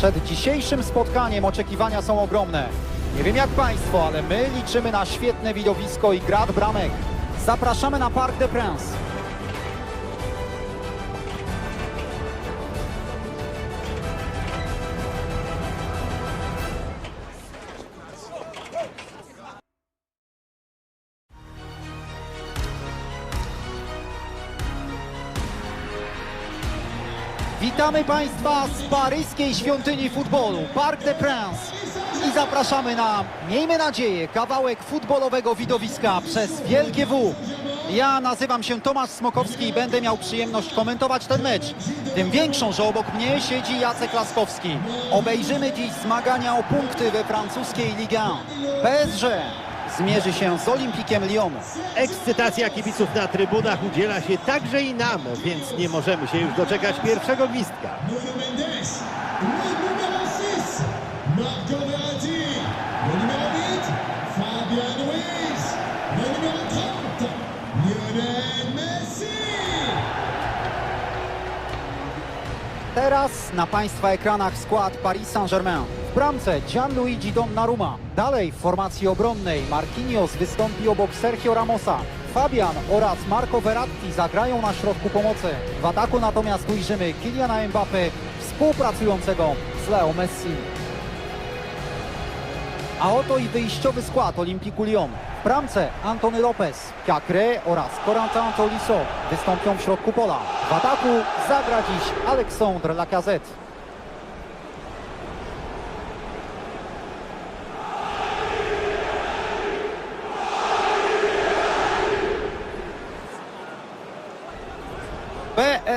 Przed dzisiejszym spotkaniem oczekiwania są ogromne. Nie wiem jak Państwo, ale my liczymy na świetne widowisko i grad bramek. Zapraszamy na Parc des Princes. Witamy Państwa z paryskiej świątyni futbolu, Parc des Princes. I zapraszamy na, miejmy nadzieję, kawałek futbolowego widowiska przez Wielkie W. Ja nazywam się Tomasz Smokowski i będę miał przyjemność komentować ten mecz. Tym większą, że obok mnie siedzi Jacek Laskowski. Obejrzymy dziś zmagania o punkty we francuskiej Ligue 1. PSG zmierzy się z Olimpikiem Lyon. Ekscytacja kibiców na trybunach udziela się także i nam, więc nie możemy się już doczekać pierwszego gwizdka. Teraz na Państwa ekranach skład Paris Saint-Germain. W bramce Gianluigi Donnarumma. Dalej w formacji obronnej Marquinhos wystąpi obok Sergio Ramosa. Fabian oraz Marco Verratti zagrają na środku pomocy. W ataku natomiast ujrzymy Kyliana Mbappé współpracującego z Leo Messi. A oto i wyjściowy skład Olimpiku Lyon. W bramce Antony Lopez, Cacré oraz Corentin Tolisso wystąpią w środku pola. W ataku zagra dziś Alexandre Lacazette.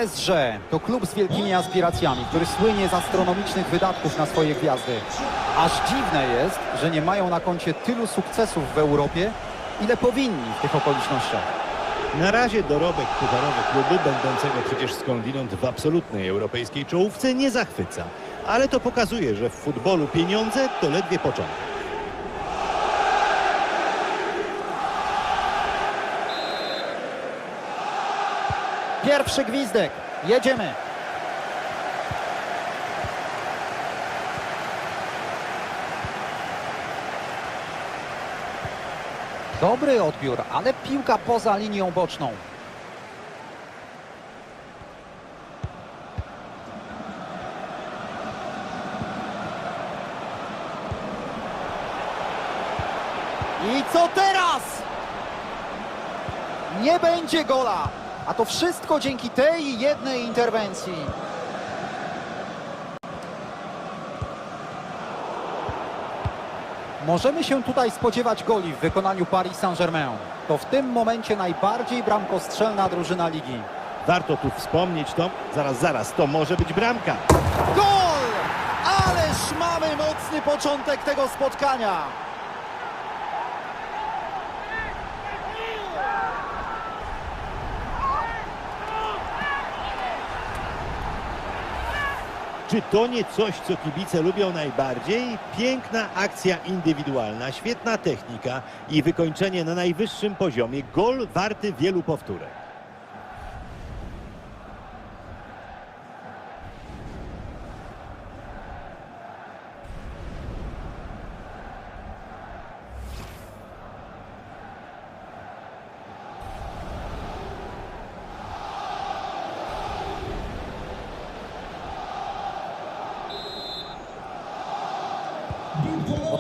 PSG to klub z wielkimi aspiracjami, który słynie z astronomicznych wydatków na swoje gwiazdy. Aż dziwne jest, że nie mają na koncie tylu sukcesów w Europie, ile powinni w tych okolicznościach. Na razie dorobek pucharowy klubu, będącego przecież skądinąd w absolutnej europejskiej czołówce, nie zachwyca. Ale to pokazuje, że w futbolu pieniądze to ledwie początek. Pierwszy gwizdek. Jedziemy. Dobry odbiór, ale piłka poza linią boczną. I co teraz? Nie będzie gola. A to wszystko dzięki tej jednej interwencji. Możemy się tutaj spodziewać goli w wykonaniu Paris Saint-Germain. To w tym momencie najbardziej bramkostrzelna drużyna ligi. Warto tu wspomnieć to, zaraz, zaraz, to może być bramka. Gol! Ależ mamy mocny początek tego spotkania. Czy to nie coś, co kibice lubią najbardziej? Piękna akcja indywidualna, świetna technika i wykończenie na najwyższym poziomie. Gol warty wielu powtórek.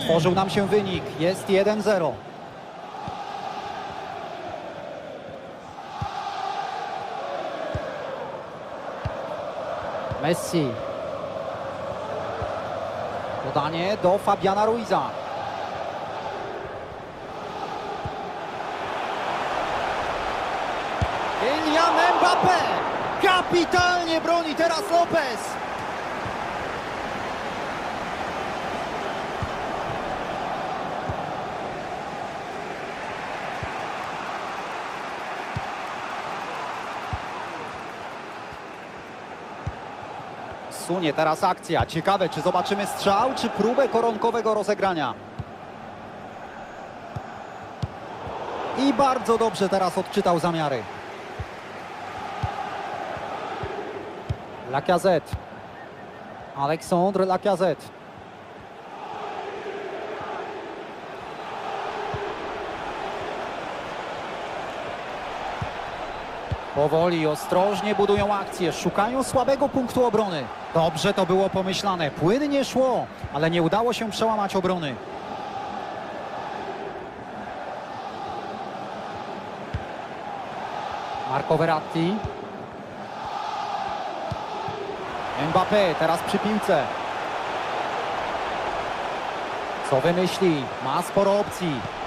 Otworzył nam się wynik. Jest 1-0. Messi. Podanie do Fabiana Ruiza. Kylian Mbappé. Kapitalnie broni teraz Lopez. Sunie teraz akcja. Ciekawe, czy zobaczymy strzał, czy próbę koronkowego rozegrania. I bardzo dobrze teraz odczytał zamiary. Lacazette. Alexandre Lacazette. Powoli, ostrożnie budują akcję, szukają słabego punktu obrony. Dobrze to było pomyślane, płynnie szło, ale nie udało się przełamać obrony. Marco Verratti. Mbappé teraz przy piłce. Co wymyśli? Ma sporo opcji.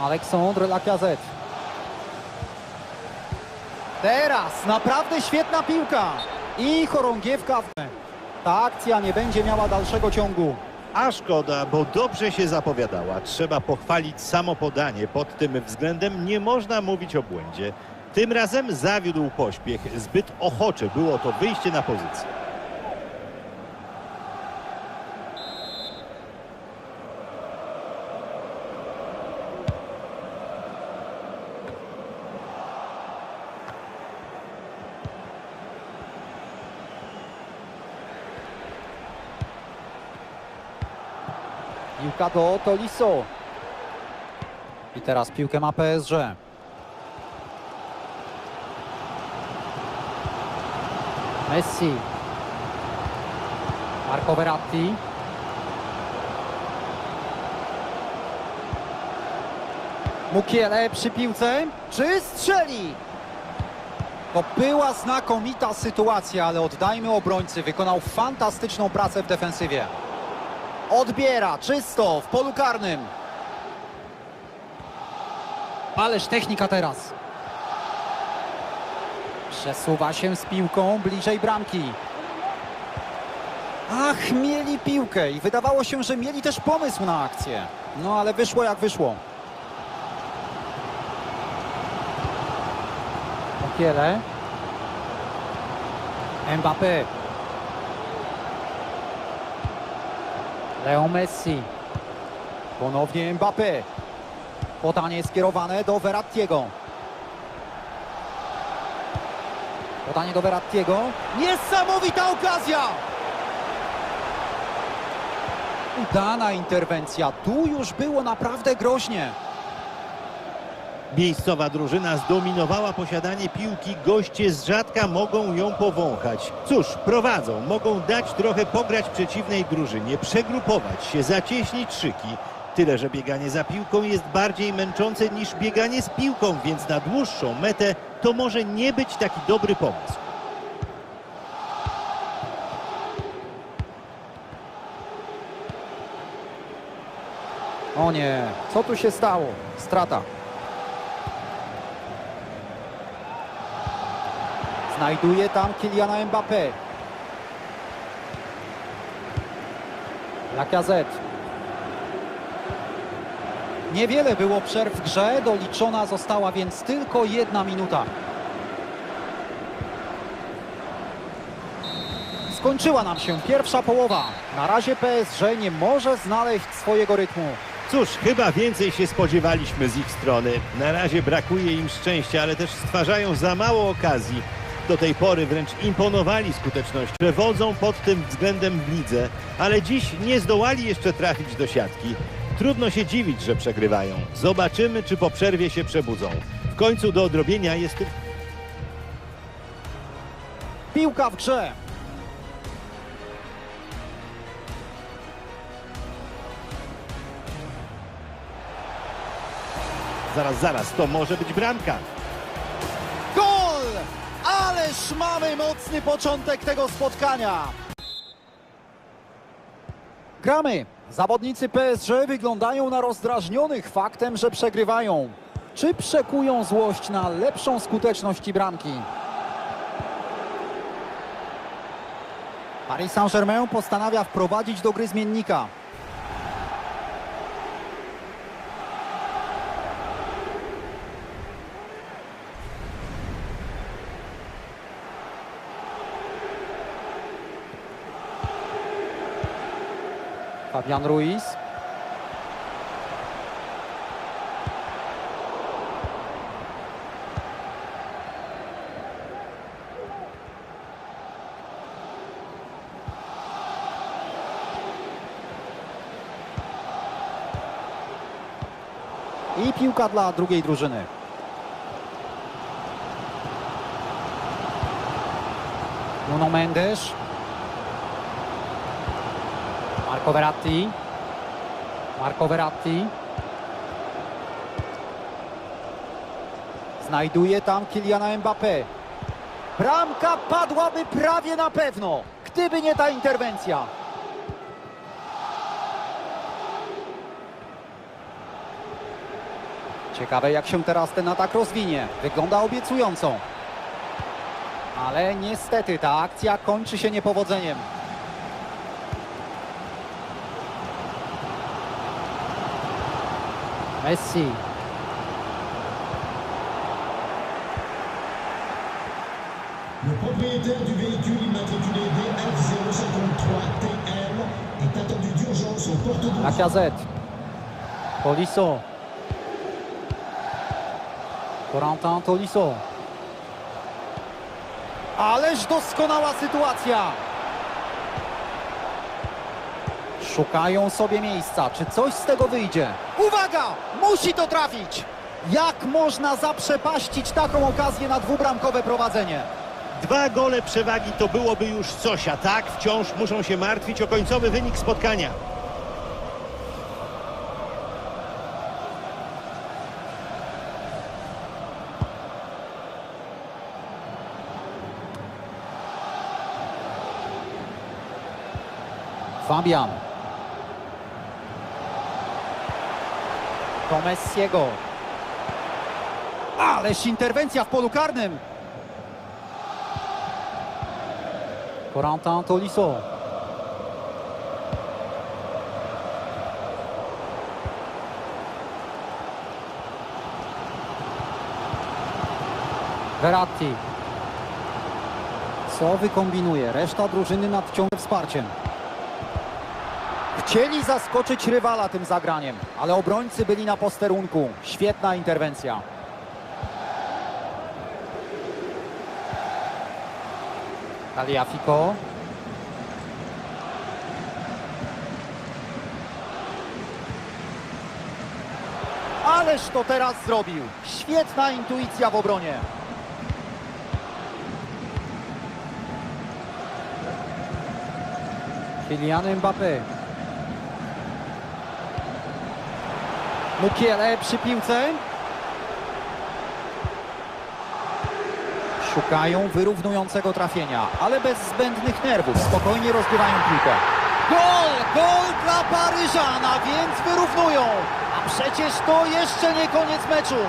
Alexandre Lacazette. Teraz naprawdę świetna piłka. I chorągiewka. Ta akcja nie będzie miała dalszego ciągu. A szkoda, bo dobrze się zapowiadała. Trzeba pochwalić samo podanie. Pod tym względem nie można mówić o błędzie. Tym razem zawiódł pośpiech. Zbyt ochocze było to wyjście na pozycję. Piłka do Tolisso. I teraz piłkę ma PSG. Messi. Marco Verratti. Mukiele przy piłce. Czy strzeli? To była znakomita sytuacja, ale oddajmy obrońcy. Wykonał fantastyczną pracę w defensywie. Odbiera czysto w polu karnym. Ależ technika teraz. Przesuwa się z piłką bliżej bramki. Ach, mieli piłkę i wydawało się, że mieli też pomysł na akcję. No ale wyszło jak wyszło. Okiele. Mbappé. Leo Messi. Ponownie Mbappé. Podanie skierowane do Verrattiego. Podanie do Verrattiego. Niesamowita okazja! Udana interwencja. Tu już było naprawdę groźnie. Miejscowa drużyna zdominowała posiadanie piłki, goście z rzadka mogą ją powąchać. Cóż, prowadzą, mogą dać trochę pograć przeciwnej drużynie, przegrupować się, zacieśnić szyki. Tyle, że bieganie za piłką jest bardziej męczące niż bieganie z piłką, więc na dłuższą metę to może nie być taki dobry pomysł. O nie, co tu się stało? Strata. Znajduje tam Kyliana Mbappé. Lacazette. Niewiele było przerw w grze, doliczona została więc tylko jedna minuta. Skończyła nam się pierwsza połowa. Na razie PSG nie może znaleźć swojego rytmu. Cóż, chyba więcej się spodziewaliśmy z ich strony. Na razie brakuje im szczęścia, ale też stwarzają za mało okazji. Do tej pory wręcz imponowali skutecznością. Przewodzą pod tym względem w lidze, ale dziś nie zdołali jeszcze trafić do siatki. Trudno się dziwić, że przegrywają. Zobaczymy, czy po przerwie się przebudzą. W końcu do odrobienia jest Piłka w grze. Zaraz, zaraz, to może być bramka. Ależ mamy mocny początek tego spotkania. Gramy. Zawodnicy PSG wyglądają na rozdrażnionych faktem, że przegrywają. Czy przekują złość na lepszą skuteczność i bramki? Paris Saint-Germain postanawia wprowadzić do gry zmiennika. Fabian Ruiz. I piłka dla drugiej drużyny. Nuno Mendes. Marco Verratti. Marco Verratti. Znajduje tam Kyliana Mbappé. Bramka padłaby prawie na pewno, gdyby nie ta interwencja. Ciekawe jak się teraz ten atak rozwinie. Wygląda obiecująco. Ale niestety ta akcja kończy się niepowodzeniem. Messi. Le propriétaire du véhicule immatriculé DF053TL est attendu d'urgence aux portes d'entrée. Lacazette. Tolisso. Corentin Tolisso. Ależ doskonała sytuacja. Szukają sobie miejsca. Czy coś z tego wyjdzie? Uwaga! Musi to trafić! Jak można zaprzepaścić taką okazję na dwubramkowe prowadzenie? Dwa gole przewagi to byłoby już coś, a tak wciąż muszą się martwić o końcowy wynik spotkania. Fabian. To Messiego. Ależ interwencja w polu karnym. Corentin Tolisso. Verratti. Co wykombinuje? Reszta drużyny nadciąga wsparciem. Chcieli zaskoczyć rywala tym zagraniem, ale obrońcy byli na posterunku. Świetna interwencja. Taliafico. Ależ to teraz zrobił. Świetna intuicja w obronie. Kylian Mbappé. Mukiele przy piłce. Szukają wyrównującego trafienia, ale bez zbędnych nerwów. Spokojnie rozgrywają piłkę. Gol! Gol dla Paryżana, więc wyrównują. A przecież to jeszcze nie koniec meczu.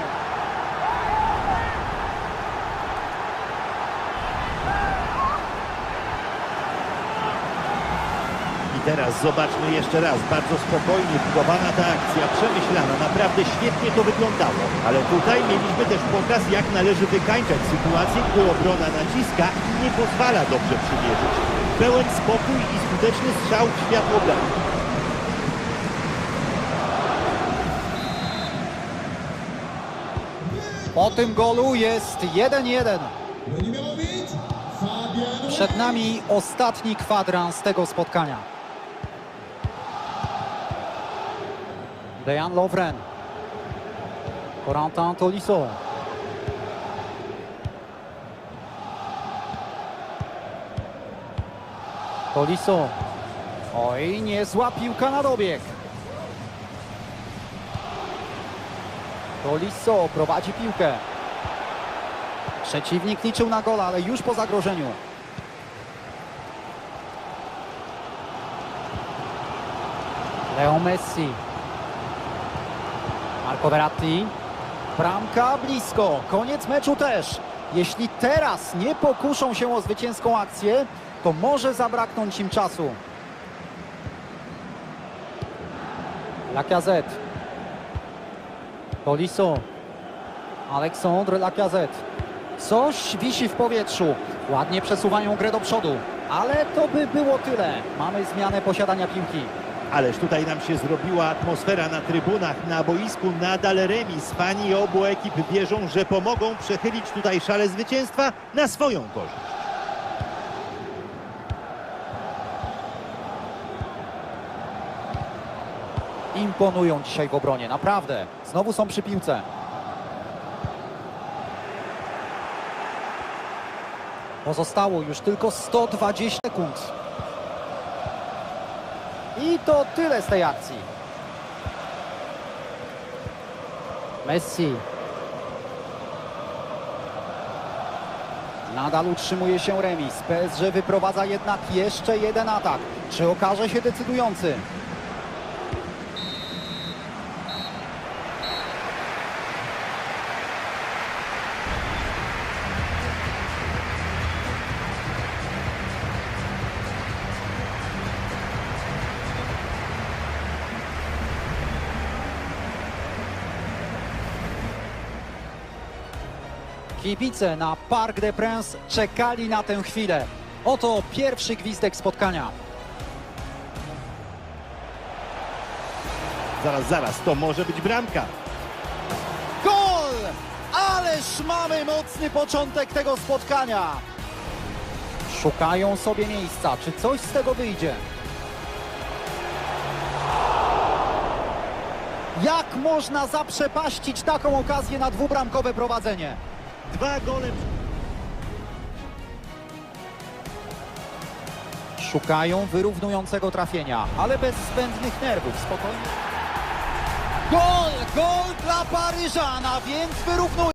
Teraz zobaczmy jeszcze raz. Bardzo spokojnie budowana ta akcja, przemyślana. Naprawdę świetnie to wyglądało. Ale tutaj mieliśmy też pokaz, jak należy wykańczać sytuację, gdy obrona naciska i nie pozwala dobrze przymierzyć. Pełen spokój i skuteczny strzał w światło bramki. Po tym golu jest 1-1. Le numéro 8, Fabian Przed nami ostatni kwadrans tego spotkania. Dejan Lovren. Corentin Tolisso. Tolisso. Oj, niezła piłka na dobieg. Tolisso prowadzi piłkę. Przeciwnik liczył na gola, ale już po zagrożeniu. Leo Messi. Marco Verratti. Bramka blisko. Koniec meczu też. Jeśli teraz nie pokuszą się o zwycięską akcję, to może zabraknąć im czasu. Lacazette. Tolisso. Aleksandr Lacazette. Coś wisi w powietrzu. Ładnie przesuwają grę do przodu. Ale to by było tyle. Mamy zmianę posiadania piłki. Ależ tutaj nam się zrobiła atmosfera na trybunach, na boisku nadal remis. Fani obu ekip wierzą, że pomogą przechylić tutaj szale zwycięstwa na swoją korzyść. Imponują dzisiaj w obronie, naprawdę. Znowu są przy piłce. Pozostało już tylko 120 sekund. I to tyle z tej akcji. Messi. Nadal utrzymuje się remis. PSG wyprowadza jednak jeszcze jeden atak. Czy okaże się decydujący? Kibice na Parc des Princes czekali na tę chwilę. Oto pierwszy gwizdek spotkania. Zaraz, zaraz, to może być bramka. Gol! Ależ mamy mocny początek tego spotkania. Szukają sobie miejsca. Czy coś z tego wyjdzie? Jak można zaprzepaścić taką okazję na dwubramkowe prowadzenie? Dwa gole. Szukają wyrównującego trafienia, ale bez zbędnych nerwów. Spokojnie. Gol! Gol dla Paryżana, więc wyrównuje.